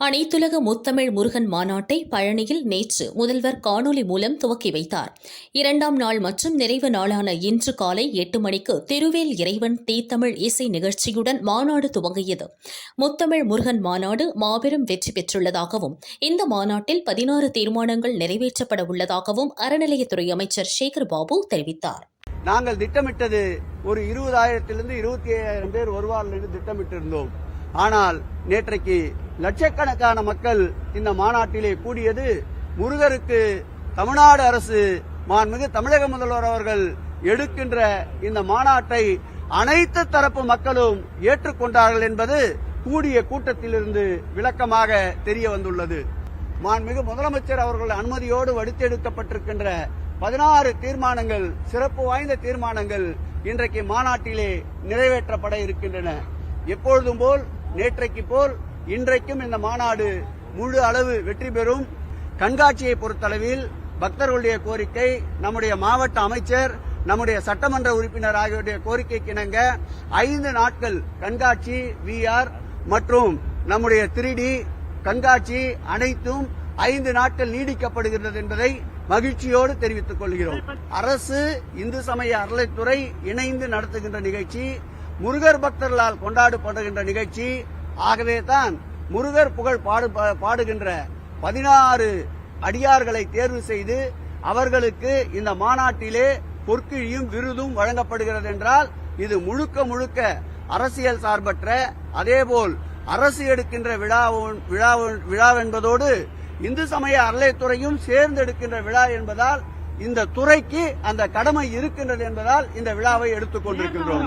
அனைத்துலக முத்தமிழ் முருகன் மாநாட்டை பழனியில் நேற்று முதல்வர் காணொலி மூலம் துவக்கி வைத்தார். இரண்டாம் நாள் மற்றும் நிறைவு நாளான இன்று காலை எட்டு மணிக்கு திருவேல் இறைவன் தீத்தமிழ் இசை நிகழ்ச்சியுடன் மாநாடு துவங்கியது. முத்தமிழ் முருகன் மாநாடு மாபெரும் வெற்றி பெற்றுள்ளதாகவும் இந்த மாநாட்டில் பதினாறு தீர்மானங்கள் நிறைவேற்றப்பட உள்ளதாகவும் அறநிலையத்துறை அமைச்சர் சேகர் பாபு தெரிவித்தார். நாங்கள் திட்டமிட்டது ஒரு இருபதாயிரத்திலிருந்து இருபத்தி ஐயாயிரம் பேர் வருவார்கள் என்று திட்டமிட்டிருந்தோம். ஆனால் நேற்றைக்கு லட்சக்கணக்கான மக்கள் இந்த மாநாட்டிலே கூடியது முருகருக்கு தமிழ்நாடு அரசு மாண்புமிகு தமிழக முதல்வர் அவர்கள் எடுக்கின்ற இந்த மாநாட்டை அனைத்து தரப்பு மக்களும் ஏற்றுக்கொண்டார்கள் என்பது கூடிய கூட்டத்திலிருந்து விளக்கமாக தெரிய வந்துள்ளது. மாண்புமிகு முதலமைச்சர் அவர்கள் அனுமதியோடு வடித்தெடுக்கப்பட்டிருக்கின்ற பதினாறு தீர்மானங்கள் சிறப்பு வாய்ந்த தீர்மானங்கள் இன்றைக்கு மாநாட்டிலே நிறைவேற்றப்பட இருக்கின்றன. எப்பொழுதும் போல் நேற்றைக்கு போல் இன்றைக்கும் இந்த மாநாடு முழு அளவு வெற்றி பெறும். கண்காட்சியை பொறுத்தளவில் பக்தர்களுடைய கோரிக்கை நம்முடைய மாவட்ட அமைச்சர் நம்முடைய சட்டமன்ற உறுப்பினர் ஆகியோருடைய கோரிக்கைக்கு இணங்க ஐந்து நாட்கள் கண்காட்சி விஆர் மற்றும் நம்முடைய திருடி கண்காட்சி அனைத்தும் ஐந்து நாட்கள் நீடிக்கப்படுகின்றது என்பதை மகிழ்ச்சியோடு தெரிவித்துக் கொள்கிறோம். அரசு இந்து சமய அறளைத்துறை இணைந்து நடத்துகின்ற நிகழ்ச்சி முருகர் பக்தர்களால் கொண்டாடப்படுகின்ற நிகழ்ச்சி ஆகவே தான் முருகர் புகழ் பாடு பாடுகின்ற பதினாறு அடியார்களை தேர்வு செய்து அவர்களுக்கு இந்த மாநாட்டிலே பொற்கிழியும் விருதும் வழங்கப்படுகிறது என்றால் இது முழுக்க முழுக்க அரசியல் சார்பற்ற அதேபோல் அரசு எடுக்கின்ற விழா விழாவென்பதோடு இந்து சமய அறலைத்துறையும் சேர்ந்து எடுக்கின்ற விழா என்பதால் இந்த துறைக்கு அந்த கடமை இருக்கின்றது என்பதால் இந்த விழாவை எடுத்துக் கொண்டிருக்கின்றோம்.